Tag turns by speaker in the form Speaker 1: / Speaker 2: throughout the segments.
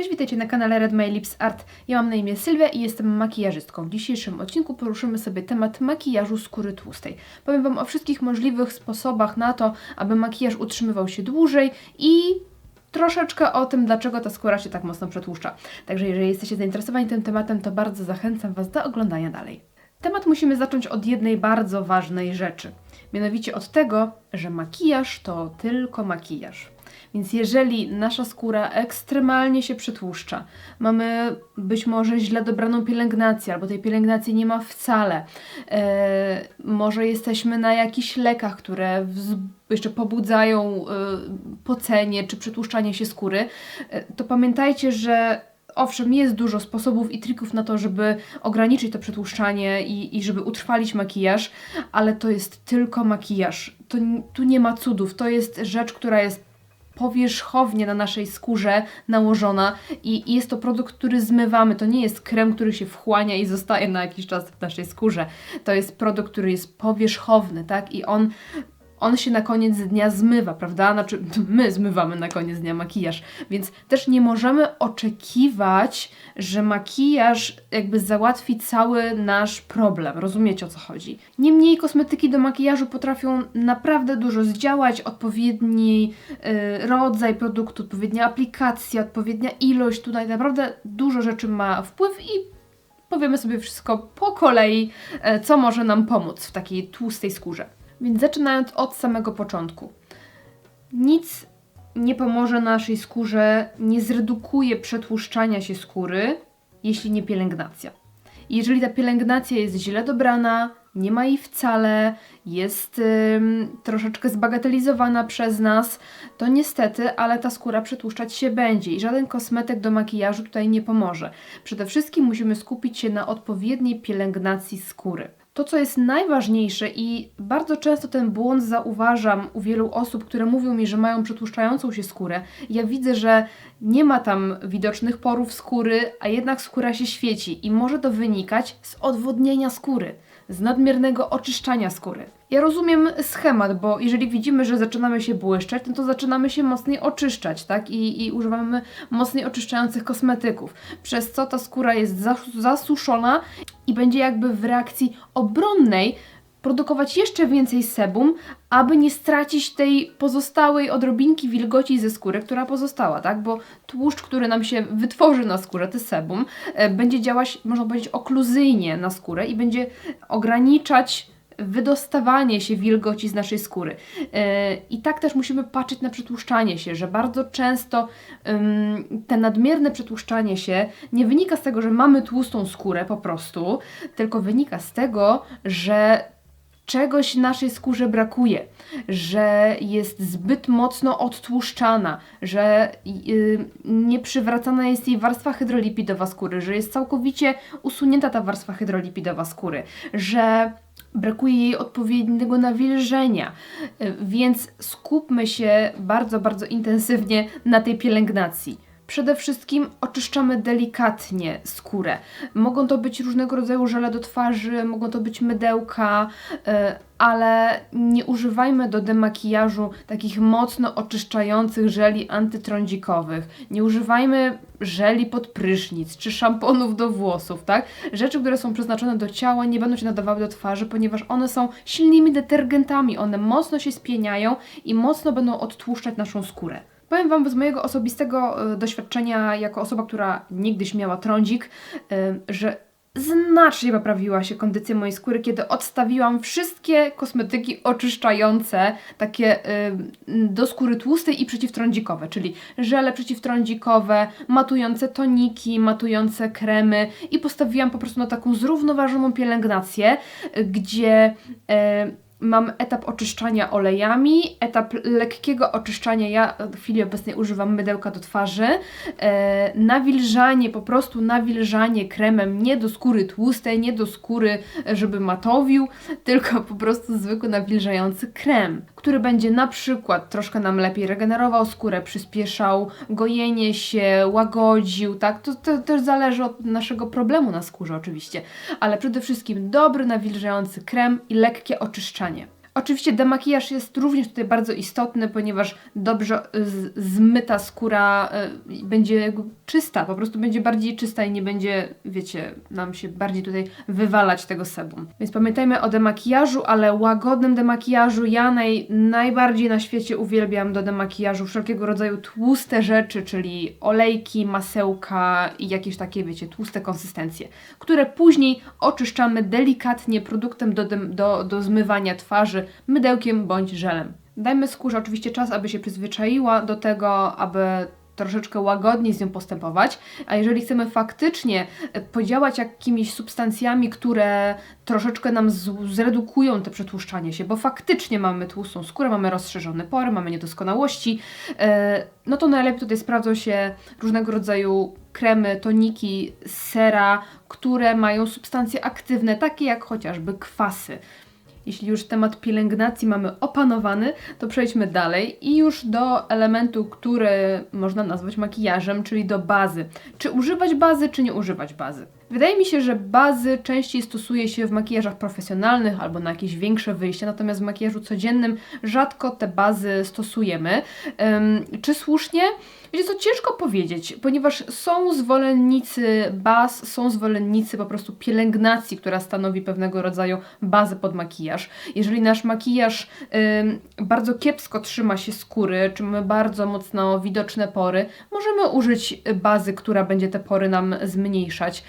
Speaker 1: Cześć, witajcie na kanale Red My Lips Art. Ja mam na imię Sylwia i jestem makijażystką. W dzisiejszym odcinku poruszymy sobie temat makijażu skóry tłustej. Powiem Wam o wszystkich możliwych sposobach na to, aby makijaż utrzymywał się dłużej i troszeczkę o tym, dlaczego ta skóra się tak mocno przetłuszcza. Także jeżeli jesteście zainteresowani tym tematem, to bardzo zachęcam Was do oglądania dalej. Temat musimy zacząć od jednej bardzo ważnej rzeczy. Mianowicie od tego, że makijaż to tylko makijaż. Więc jeżeli nasza skóra ekstremalnie się przetłuszcza, mamy być może źle dobraną pielęgnację, albo tej pielęgnacji nie ma wcale, e, może jesteśmy na jakichś lekach, które jeszcze pobudzają e, pocenie czy przetłuszczanie się skóry, e, to pamiętajcie, że Owszem, jest dużo sposobów i trików na to, żeby ograniczyć to przetłuszczanie i, i żeby utrwalić makijaż, ale to jest tylko makijaż. To, tu nie ma cudów. To jest rzecz, która jest powierzchownie na naszej skórze nałożona i i jest to produkt, który zmywamy. To nie jest krem, który się wchłania i zostaje na jakiś czas w naszej skórze. To jest produkt, który jest powierzchowny, tak? I on on się na koniec dnia zmywa, prawda? Znaczy, my zmywamy na koniec dnia makijaż, więc też nie możemy oczekiwać, że makijaż jakby załatwi cały nasz problem. Rozumiecie o co chodzi? Niemniej kosmetyki do makijażu potrafią naprawdę dużo zdziałać, odpowiedni y, rodzaj produktu, odpowiednia aplikacja, odpowiednia ilość, tutaj naprawdę dużo rzeczy ma wpływ i powiemy sobie wszystko po kolei, e, co może nam pomóc w takiej tłustej skórze. Więc zaczynając od samego początku. Nic nie pomoże naszej skórze, nie zredukuje przetłuszczania się skóry, jeśli nie pielęgnacja. Jeżeli ta pielęgnacja jest źle dobrana, nie ma jej wcale, jest troszeczkę zbagatelizowana przez nas, to niestety, ale ta skóra przetłuszczać się będzie i żaden kosmetyk do makijażu tutaj nie pomoże. Przede wszystkim musimy skupić się na odpowiedniej pielęgnacji skóry. To, co jest najważniejsze i bardzo często ten błąd zauważam u wielu osób, które mówią mi, że mają przetłuszczającą się skórę. Ja widzę, że nie ma tam widocznych porów skóry, a jednak skóra się świeci i może to wynikać z odwodnienia skóry, z nadmiernego oczyszczania skóry. Ja rozumiem schemat, bo jeżeli widzimy, że zaczynamy się błyszczeć, no to zaczynamy się mocniej oczyszczać, tak? I, i używamy mocniej oczyszczających kosmetyków, przez co ta skóra jest zas- zasuszona i będzie jakby w reakcji obronnej produkować jeszcze więcej sebum, aby nie stracić tej pozostałej odrobinki wilgoci ze skóry, która pozostała, tak? Bo tłuszcz, który nam się wytworzy na skórze, te sebum, e, będzie działać, można powiedzieć, okluzyjnie na skórę i będzie ograniczać wydostawanie się wilgoci z naszej skóry. E, I tak też musimy patrzeć na przetłuszczanie się, że bardzo często te nadmierne przetłuszczanie się nie wynika z tego, że mamy tłustą skórę po prostu, tylko wynika z tego, że czegoś naszej skórze brakuje, że jest zbyt mocno odtłuszczana, że yy, nieprzywracana jest jej warstwa hydrolipidowa skóry, że jest całkowicie usunięta ta warstwa hydrolipidowa skóry, że brakuje jej odpowiedniego nawilżenia. Y, Więc skupmy się bardzo, bardzo intensywnie na tej pielęgnacji. Przede wszystkim oczyszczamy delikatnie skórę. Mogą to być różnego rodzaju żele do twarzy, mogą to być mydełka, y, ale nie używajmy do demakijażu takich mocno oczyszczających żeli antytrądzikowych. Nie używajmy żeli pod prysznic czy szamponów do włosów, tak? Rzeczy, które są przeznaczone do ciała, nie będą się nadawały do twarzy, ponieważ one są silnymi detergentami. One mocno się spieniają i mocno będą odtłuszczać naszą skórę. Powiem Wam z mojego osobistego e, doświadczenia, jako osoba, która niegdyś miała trądzik, e, że znacznie poprawiła się kondycja mojej skóry, kiedy odstawiłam wszystkie kosmetyki oczyszczające, takie y, do skóry tłustej i przeciwtrądzikowe, czyli żele przeciwtrądzikowe, matujące toniki, matujące kremy i postawiłam po prostu na taką zrównoważoną pielęgnację, gdzie Mam etap oczyszczania olejami, etap lekkiego oczyszczania. Ja w chwili obecnej używam mydełka do twarzy. E, nawilżanie, po prostu nawilżanie kremem nie do skóry tłustej, nie do skóry, e, żeby matowił, tylko po prostu zwykły nawilżający krem, który będzie na przykład troszkę nam lepiej regenerował skórę, przyspieszał gojenie się, łagodził, tak? To, to też zależy od naszego problemu na skórze oczywiście, ale przede wszystkim dobry nawilżający krem i lekkie oczyszczanie. Oczywiście demakijaż jest również tutaj bardzo istotny, ponieważ dobrze z- zmyta skóra y, będzie czysta, po prostu będzie bardziej czysta i nie będzie, wiecie, nam się bardziej tutaj wywalać tego sebum. Więc pamiętajmy o demakijażu, ale łagodnym demakijażu. Ja naj, najbardziej na świecie uwielbiam do demakijażu wszelkiego rodzaju tłuste rzeczy, czyli olejki, masełka i jakieś takie, wiecie, tłuste konsystencje, które później oczyszczamy delikatnie produktem do, do, do zmywania twarzy, mydełkiem bądź żelem. Dajmy skórze oczywiście czas, aby się przyzwyczaiła do tego, aby troszeczkę łagodniej z nią postępować, a jeżeli chcemy faktycznie e, podziałać jakimiś substancjami, które troszeczkę nam zredukują te przetłuszczanie się, bo faktycznie mamy tłustą skórę, mamy rozszerzone pory, mamy niedoskonałości, e, no to najlepiej tutaj sprawdzą się różnego rodzaju kremy, toniki, sera, które mają substancje aktywne, takie jak chociażby kwasy. Jeśli już temat pielęgnacji mamy opanowany, to przejdźmy dalej i już do elementu, który można nazwać makijażem, czyli do bazy. Czy używać bazy, czy nie używać bazy? Wydaje mi się, że bazy częściej stosuje się w makijażach profesjonalnych albo na jakieś większe wyjścia, natomiast w makijażu codziennym rzadko te bazy stosujemy. Czy słusznie? Wiecie co, ciężko powiedzieć, ponieważ są zwolennicy baz, są zwolennicy po prostu pielęgnacji, która stanowi pewnego rodzaju bazę pod makijaż. Jeżeli nasz makijaż ym, bardzo kiepsko trzyma się skóry, czy mamy bardzo mocno widoczne pory, możemy użyć bazy, która będzie te pory nam zmniejszać.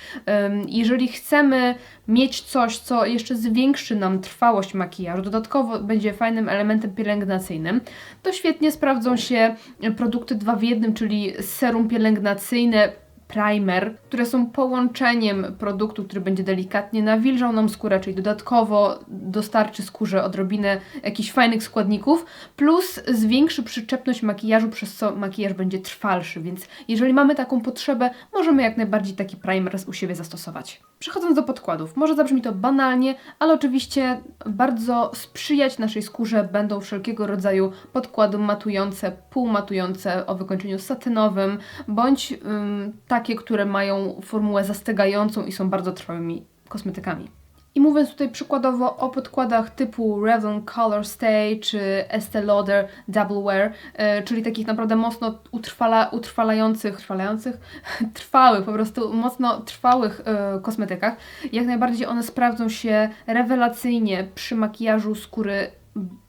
Speaker 1: Ym, jeżeli chcemy mieć coś, co jeszcze zwiększy nam trwałość makijażu, dodatkowo będzie fajnym elementem pielęgnacyjnym, to świetnie sprawdzą się produkty dwa w jednym, czyli serum pielęgnacyjne, primer, które są połączeniem produktu, który będzie delikatnie nawilżał nam skórę, czyli dodatkowo dostarczy skórze odrobinę jakichś fajnych składników, plus zwiększy przyczepność makijażu, przez co makijaż będzie trwalszy, więc jeżeli mamy taką potrzebę, możemy jak najbardziej taki primer u siebie zastosować. Przechodząc do podkładów, może zabrzmi to banalnie, ale oczywiście bardzo sprzyjać naszej skórze będą wszelkiego rodzaju podkłady matujące, półmatujące o wykończeniu satynowym, bądź ym, takie, które mają formułę zastygającą i są bardzo trwałymi kosmetykami. I mówiąc tutaj przykładowo o podkładach typu Revlon Color Stay czy Estee Lauder Double Wear, e, czyli takich naprawdę mocno utrwala, utrwalających, trwalających, trwałych, po prostu mocno trwałych e, kosmetykach, jak najbardziej one sprawdzą się rewelacyjnie przy makijażu skóry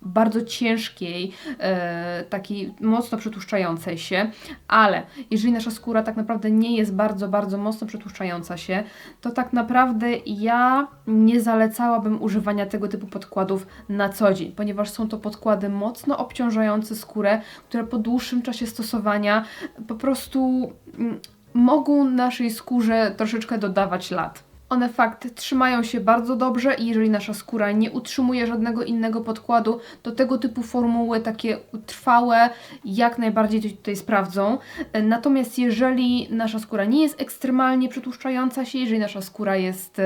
Speaker 1: bardzo ciężkiej, e, takiej mocno przetłuszczającej się, ale jeżeli nasza skóra tak naprawdę nie jest bardzo, bardzo mocno przetłuszczająca się, to tak naprawdę ja nie zalecałabym używania tego typu podkładów na co dzień, ponieważ są to podkłady mocno obciążające skórę, które po dłuższym czasie stosowania po prostu mm, mogą naszej skórze troszeczkę dodawać lat. One fakt trzymają się bardzo dobrze i jeżeli nasza skóra nie utrzymuje żadnego innego podkładu, to tego typu formuły takie trwałe jak najbardziej tutaj sprawdzą. Natomiast jeżeli nasza skóra nie jest ekstremalnie przetłuszczająca się, jeżeli nasza skóra jest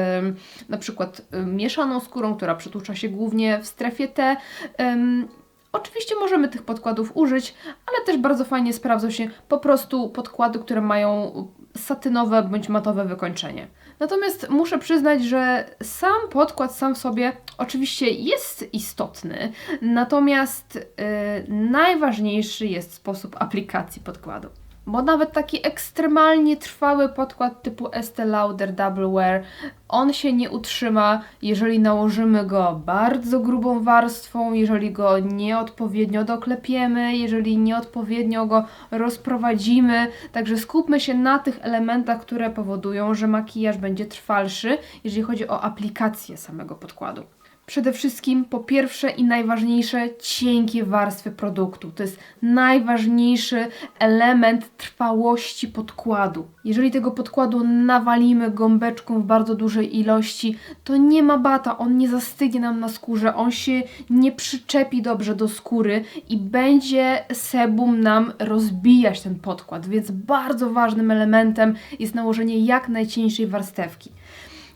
Speaker 1: na przykład mieszaną skórą, która przetłuszcza się głównie w strefie T, Oczywiście możemy tych podkładów użyć, ale też bardzo fajnie sprawdzą się po prostu podkłady, które mają satynowe bądź matowe wykończenie. Natomiast muszę przyznać, że sam podkład sam w sobie oczywiście jest istotny, natomiast yy, najważniejszy jest sposób aplikacji podkładu. Bo nawet taki ekstremalnie trwały podkład typu Estee Lauder Double Wear, on się nie utrzyma, jeżeli nałożymy go bardzo grubą warstwą, jeżeli go nieodpowiednio doklepiemy, jeżeli nieodpowiednio go rozprowadzimy. Także skupmy się na tych elementach, które powodują, że makijaż będzie trwalszy, jeżeli chodzi o aplikację samego podkładu. Przede wszystkim, po pierwsze i najważniejsze, cienkie warstwy produktu. To jest najważniejszy element trwałości podkładu. Jeżeli tego podkładu nawalimy gąbeczką w bardzo dużej ilości, to nie ma bata, on nie zastygnie nam na skórze, on się nie przyczepi dobrze do skóry i będzie sebum nam rozbijać ten podkład. Więc bardzo ważnym elementem jest nałożenie jak najcieńszej warstewki.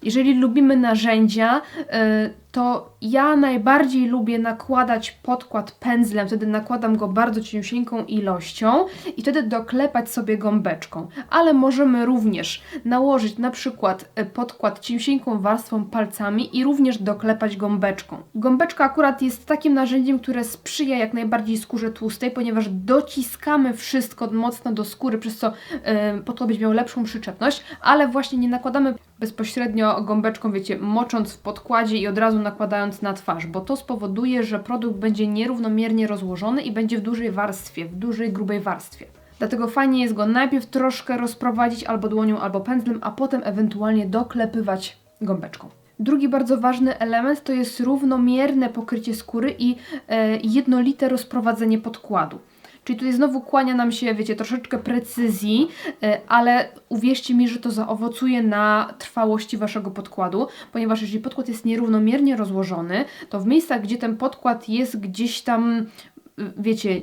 Speaker 1: Jeżeli lubimy narzędzia, y, to ja najbardziej lubię nakładać podkład pędzlem, wtedy nakładam go bardzo cieniusieńką ilością i wtedy doklepać sobie gąbeczką. Ale możemy również nałożyć na przykład y, podkład cieniusieńką warstwą palcami i również doklepać gąbeczką. Gąbeczka akurat jest takim narzędziem, które sprzyja jak najbardziej skórze tłustej, ponieważ dociskamy wszystko mocno do skóry, przez co y, podkład będzie miał lepszą przyczepność, ale właśnie nie nakładamy bezpośrednio gąbeczką, wiecie, mocząc w podkładzie i od razu nakładając na twarz, bo to spowoduje, że produkt będzie nierównomiernie rozłożony i będzie w dużej warstwie, w dużej, grubej warstwie. Dlatego fajnie jest go najpierw troszkę rozprowadzić albo dłonią, albo pędzlem, a potem ewentualnie doklepywać gąbeczką. Drugi bardzo ważny element to jest równomierne pokrycie skóry i e, jednolite rozprowadzenie podkładu. Czyli tutaj znowu kłania nam się, wiecie, troszeczkę precyzji, e, ale uwierzcie mi, że to zaowocuje na trwałości waszego podkładu, ponieważ jeżeli podkład jest nierównomiernie rozłożony, to w miejscach, gdzie ten podkład jest gdzieś tam, y, wiecie,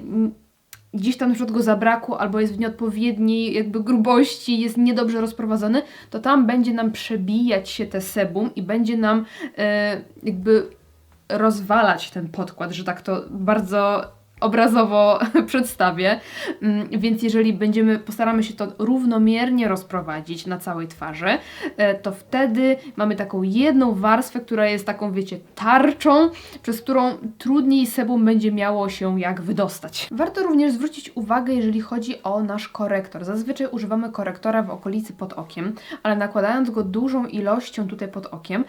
Speaker 1: gdzieś tam na przykład go zabrakło, albo jest w nieodpowiedniej jakby grubości, jest niedobrze rozprowadzony, to tam będzie nam przebijać się te sebum i będzie nam e, jakby rozwalać ten podkład, że tak to bardzo obrazowo przedstawię. Mm, Więc jeżeli będziemy, postaramy się to równomiernie rozprowadzić na całej twarzy, e, to wtedy mamy taką jedną warstwę, która jest taką, wiecie, tarczą, przez którą trudniej sebum będzie miało się jak wydostać. Warto również zwrócić uwagę, jeżeli chodzi o nasz korektor. Zazwyczaj używamy korektora w okolicy pod okiem, ale nakładając go dużą ilością tutaj pod okiem,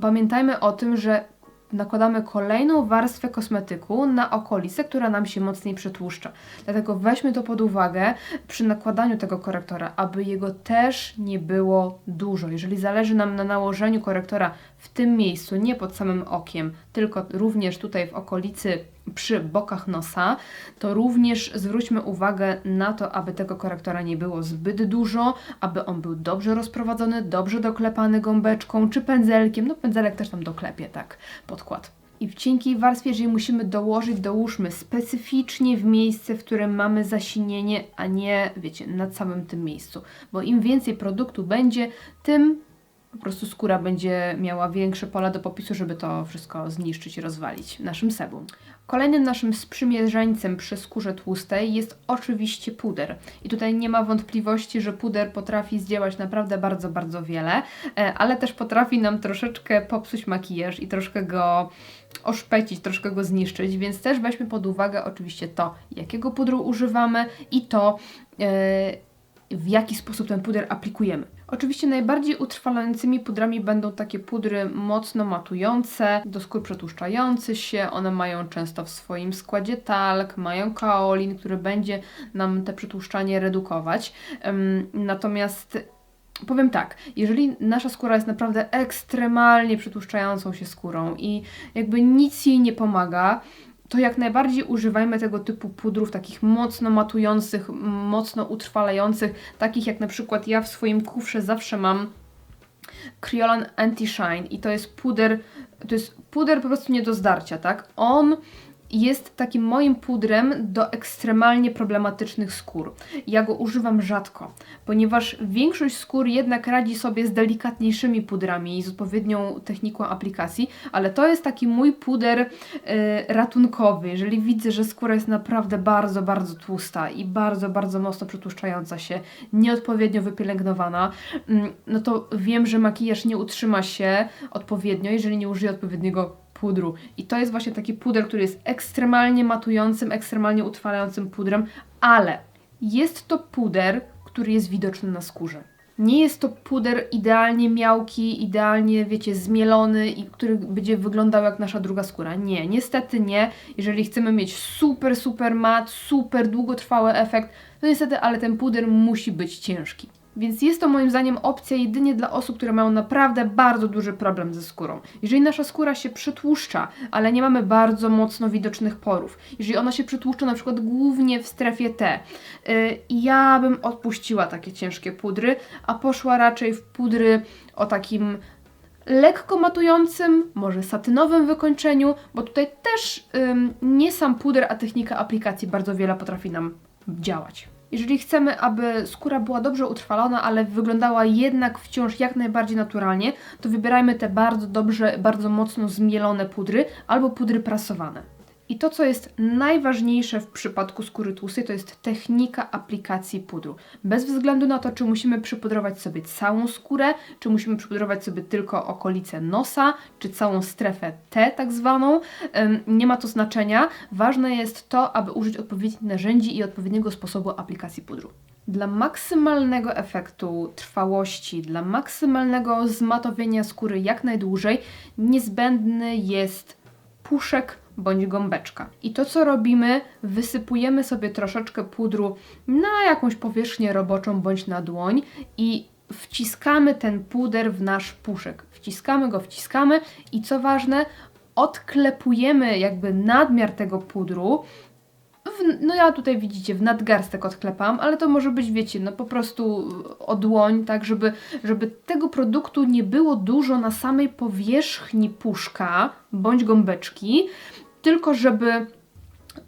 Speaker 1: pamiętajmy o tym, że nakładamy kolejną warstwę kosmetyku na okolicę, która nam się mocniej przetłuszcza. Dlatego weźmy to pod uwagę przy nakładaniu tego korektora, aby jego też nie było dużo. Jeżeli zależy nam na nałożeniu korektora w tym miejscu, nie pod samym okiem, tylko również tutaj w okolicy przy bokach nosa, to również zwróćmy uwagę na to, aby tego korektora nie było zbyt dużo, aby on był dobrze rozprowadzony, dobrze doklepany gąbeczką czy pędzelkiem. No pędzelek też tam doklepie, tak, podkład. I w cienkiej warstwie, jeżeli musimy dołożyć, dołóżmy specyficznie w miejsce, w którym mamy zasinienie, a nie, wiecie, na całym tym miejscu. Bo im więcej produktu będzie, tym po prostu skóra będzie miała większe pole do popisu, żeby to wszystko zniszczyć i rozwalić naszym sebum. Kolejnym naszym sprzymierzeńcem przy skórze tłustej jest oczywiście puder. I tutaj nie ma wątpliwości, że puder potrafi zdziałać naprawdę bardzo, bardzo wiele, e, ale też potrafi nam troszeczkę popsuć makijaż i troszkę go oszpecić, troszkę go zniszczyć, więc też weźmy pod uwagę oczywiście to, jakiego pudru używamy i to, e, w jaki sposób ten puder aplikujemy. Oczywiście najbardziej utrwalającymi pudrami będą takie pudry mocno matujące, do skór przetłuszczające się. One mają często w swoim składzie talk, mają kaolin, który będzie nam te przetłuszczanie redukować. Natomiast powiem tak, jeżeli nasza skóra jest naprawdę ekstremalnie przetłuszczającą się skórą i jakby nic jej nie pomaga, to jak najbardziej używajmy tego typu pudrów, takich mocno matujących, mocno utrwalających, takich jak na przykład ja w swoim kufrze zawsze mam Kryolan Anti-Shine i to jest puder, to jest puder po prostu nie do zdarcia, tak? On jest takim moim pudrem do ekstremalnie problematycznych skór. Ja go używam rzadko, ponieważ większość skór jednak radzi sobie z delikatniejszymi pudrami i z odpowiednią techniką aplikacji, ale to jest taki mój puder y, ratunkowy. Jeżeli widzę, że skóra jest naprawdę bardzo, bardzo tłusta i bardzo, bardzo mocno przetłuszczająca się, nieodpowiednio wypielęgnowana, mm, no to wiem, że makijaż nie utrzyma się odpowiednio, jeżeli nie użyję odpowiedniego pudru. I to jest właśnie taki puder, który jest ekstremalnie matującym, ekstremalnie utrwalającym pudrem, ale jest to puder, który jest widoczny na skórze. Nie jest to puder idealnie miałki, idealnie, wiecie, zmielony i który będzie wyglądał jak nasza druga skóra. Nie, niestety nie. Jeżeli chcemy mieć super, super mat, super długotrwały efekt, to niestety, ale ten puder musi być ciężki. Więc jest to moim zdaniem opcja jedynie dla osób, które mają naprawdę bardzo duży problem ze skórą. Jeżeli nasza skóra się przetłuszcza, ale nie mamy bardzo mocno widocznych porów, jeżeli ona się przetłuszcza na przykład głównie w strefie T, yy, ja bym odpuściła takie ciężkie pudry, a poszła raczej w pudry o takim lekko matującym, może satynowym wykończeniu, bo tutaj też ym, nie sam puder, a technika aplikacji bardzo wiele potrafi nam działać. Jeżeli chcemy, aby skóra była dobrze utrwalona, ale wyglądała jednak wciąż jak najbardziej naturalnie, to wybierajmy te bardzo dobrze, bardzo mocno zmielone pudry albo pudry prasowane. I to, co jest najważniejsze w przypadku skóry tłustej, to jest technika aplikacji pudru. Bez względu na to, czy musimy przypudrować sobie całą skórę, czy musimy przypudrować sobie tylko okolice nosa, czy całą strefę T tak zwaną, nie ma to znaczenia. Ważne jest to, aby użyć odpowiednich narzędzi i odpowiedniego sposobu aplikacji pudru. Dla maksymalnego efektu trwałości, dla maksymalnego zmatowienia skóry jak najdłużej, niezbędny jest puszek bądź gąbeczka. I to, co robimy, wysypujemy sobie troszeczkę pudru na jakąś powierzchnię roboczą bądź na dłoń i wciskamy ten puder w nasz puszek. Wciskamy go, wciskamy i co ważne, odklepujemy jakby nadmiar tego pudru. W, no ja tutaj widzicie, w nadgarstek odklepam, ale to może być, wiecie, no po prostu o dłoń, tak, żeby, żeby tego produktu nie było dużo na samej powierzchni puszka bądź gąbeczki, tylko żeby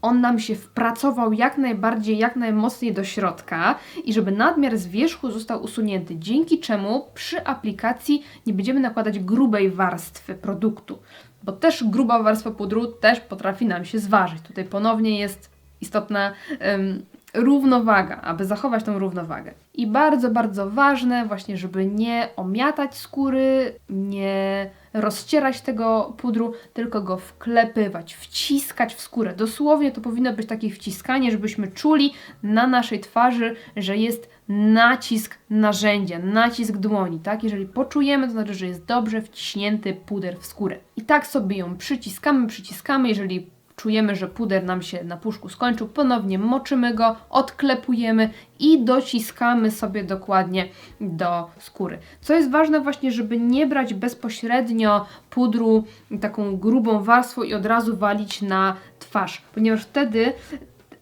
Speaker 1: on nam się wpracował jak najbardziej, jak najmocniej do środka i żeby nadmiar z wierzchu został usunięty, dzięki czemu przy aplikacji nie będziemy nakładać grubej warstwy produktu, bo też gruba warstwa pudru też potrafi nam się zważyć. Tutaj ponownie jest istotna um, równowaga, aby zachować tą równowagę. I bardzo, bardzo ważne właśnie, żeby nie omiatać skóry, nie rozcierać tego pudru, tylko go wklepywać, wciskać w skórę. Dosłownie to powinno być takie wciskanie, żebyśmy czuli na naszej twarzy, że jest nacisk narzędzia, nacisk dłoni, tak? Jeżeli poczujemy, to znaczy, że jest dobrze wciśnięty puder w skórę. I tak sobie ją przyciskamy, przyciskamy, jeżeli czujemy, że puder nam się na puszku skończył, ponownie moczymy go, odklepujemy i dociskamy sobie dokładnie do skóry. Co jest ważne właśnie, żeby nie brać bezpośrednio pudru taką grubą warstwą i od razu walić na twarz, ponieważ wtedy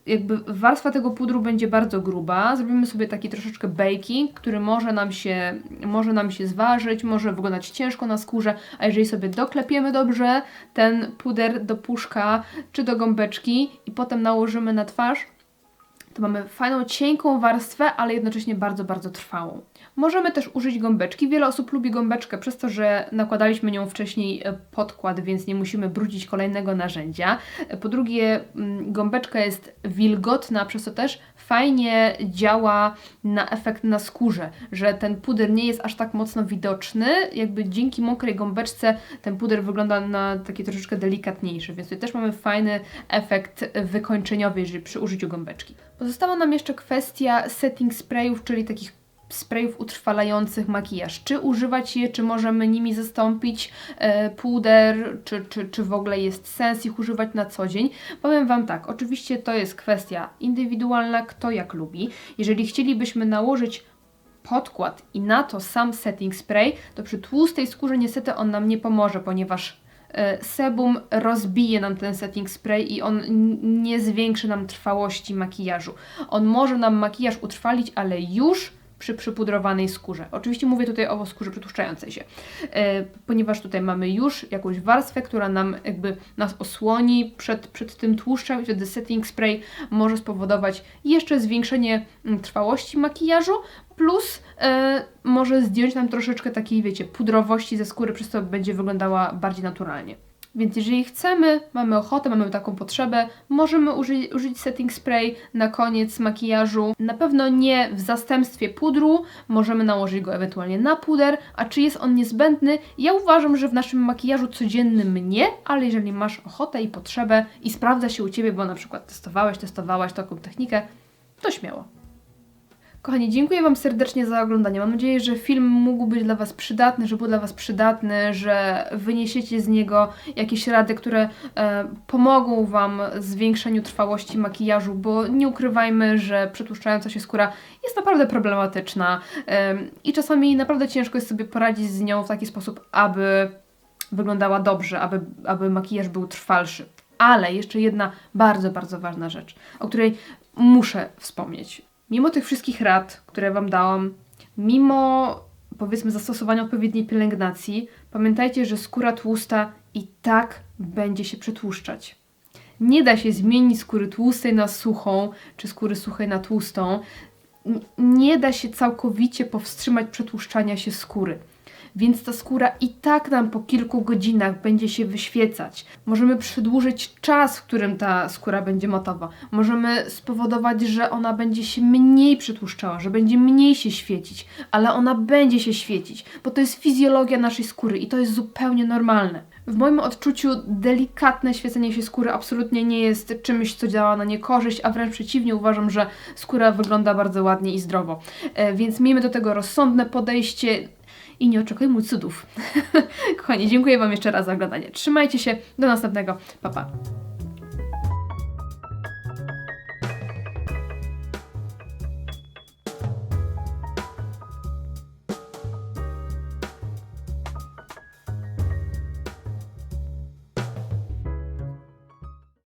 Speaker 1: jakby warstwa tego pudru będzie bardzo gruba. Zrobimy sobie taki troszeczkę baking, który może nam się, może nam się zważyć, może wyglądać ciężko na skórze, a jeżeli sobie doklepiemy dobrze ten puder do puszka czy do gąbeczki i potem nałożymy na twarz, to mamy fajną, cienką warstwę, ale jednocześnie bardzo, bardzo trwałą. Możemy też użyć gąbeczki. Wiele osób lubi gąbeczkę przez to, że nakładaliśmy nią wcześniej e, podkład, więc nie musimy brudzić kolejnego narzędzia. E, po drugie, mm, gąbeczka jest wilgotna, przez to też fajnie działa na efekt na skórze, że ten puder nie jest aż tak mocno widoczny, jakby dzięki mokrej gąbeczce ten puder wygląda na taki troszeczkę delikatniejszy, więc tutaj też mamy fajny efekt wykończeniowy, jeżeli przy użyciu gąbeczki. Pozostała nam jeszcze kwestia setting sprayów, czyli takich sprayów utrwalających makijaż. Czy używać je, czy możemy nimi zastąpić e, puder, czy, czy, czy w ogóle jest sens ich używać na co dzień? Powiem Wam tak, oczywiście to jest kwestia indywidualna, kto jak lubi. Jeżeli chcielibyśmy nałożyć podkład i na to sam setting spray, to przy tłustej skórze niestety on nam nie pomoże, ponieważ sebum rozbije nam ten setting spray i on nie zwiększy nam trwałości makijażu. On może nam makijaż utrwalić, ale już przy przypudrowanej skórze. Oczywiście mówię tutaj o skórze przetłuszczającej się, e, ponieważ tutaj mamy już jakąś warstwę, która nam jakby nas osłoni przed, przed tym tłuszczem i wtedy setting spray może spowodować jeszcze zwiększenie mm, trwałości makijażu, plus e, może zdjąć nam troszeczkę takiej, wiecie, pudrowości ze skóry, przez co będzie wyglądała bardziej naturalnie. Więc jeżeli chcemy, mamy ochotę, mamy taką potrzebę, możemy użyć, użyć setting spray na koniec makijażu. Na pewno nie w zastępstwie pudru, możemy nałożyć go ewentualnie na puder, a czy jest on niezbędny? Ja uważam, że w naszym makijażu codziennym nie, ale jeżeli masz ochotę i potrzebę i sprawdza się u Ciebie, bo na przykład testowałeś, testowałaś taką technikę, to śmiało. Kochani, dziękuję Wam serdecznie za oglądanie. Mam nadzieję, że film mógł być dla Was przydatny, że był dla Was przydatny, że wyniesiecie z niego jakieś rady, które e, pomogą Wam zwiększeniu trwałości makijażu, bo nie ukrywajmy, że przetłuszczająca się skóra jest naprawdę problematyczna e, i czasami naprawdę ciężko jest sobie poradzić z nią w taki sposób, aby wyglądała dobrze, aby, aby makijaż był trwalszy. Ale jeszcze jedna bardzo, bardzo ważna rzecz, o której muszę wspomnieć mimo tych wszystkich rad, które Wam dałam, mimo powiedzmy zastosowania odpowiedniej pielęgnacji, pamiętajcie, że skóra tłusta i tak będzie się przetłuszczać. Nie da się zmienić skóry tłustej na suchą, czy skóry suchej na tłustą. Nie da się całkowicie powstrzymać przetłuszczania się skóry. Więc ta skóra i tak nam po kilku godzinach będzie się wyświecać. Możemy przedłużyć czas, w którym ta skóra będzie matowa. Możemy spowodować, że ona będzie się mniej przetłuszczała, że będzie mniej się świecić, ale ona będzie się świecić, bo to jest fizjologia naszej skóry i to jest zupełnie normalne. W moim odczuciu delikatne świecenie się skóry absolutnie nie jest czymś, co działa na niekorzyść, a wręcz przeciwnie, uważam, że skóra wygląda bardzo ładnie i zdrowo. E, więc miejmy do tego rozsądne podejście i nie oczekujmy cudów. Kochani, dziękuję Wam jeszcze raz za oglądanie. Trzymajcie się, do następnego. Pa, pa.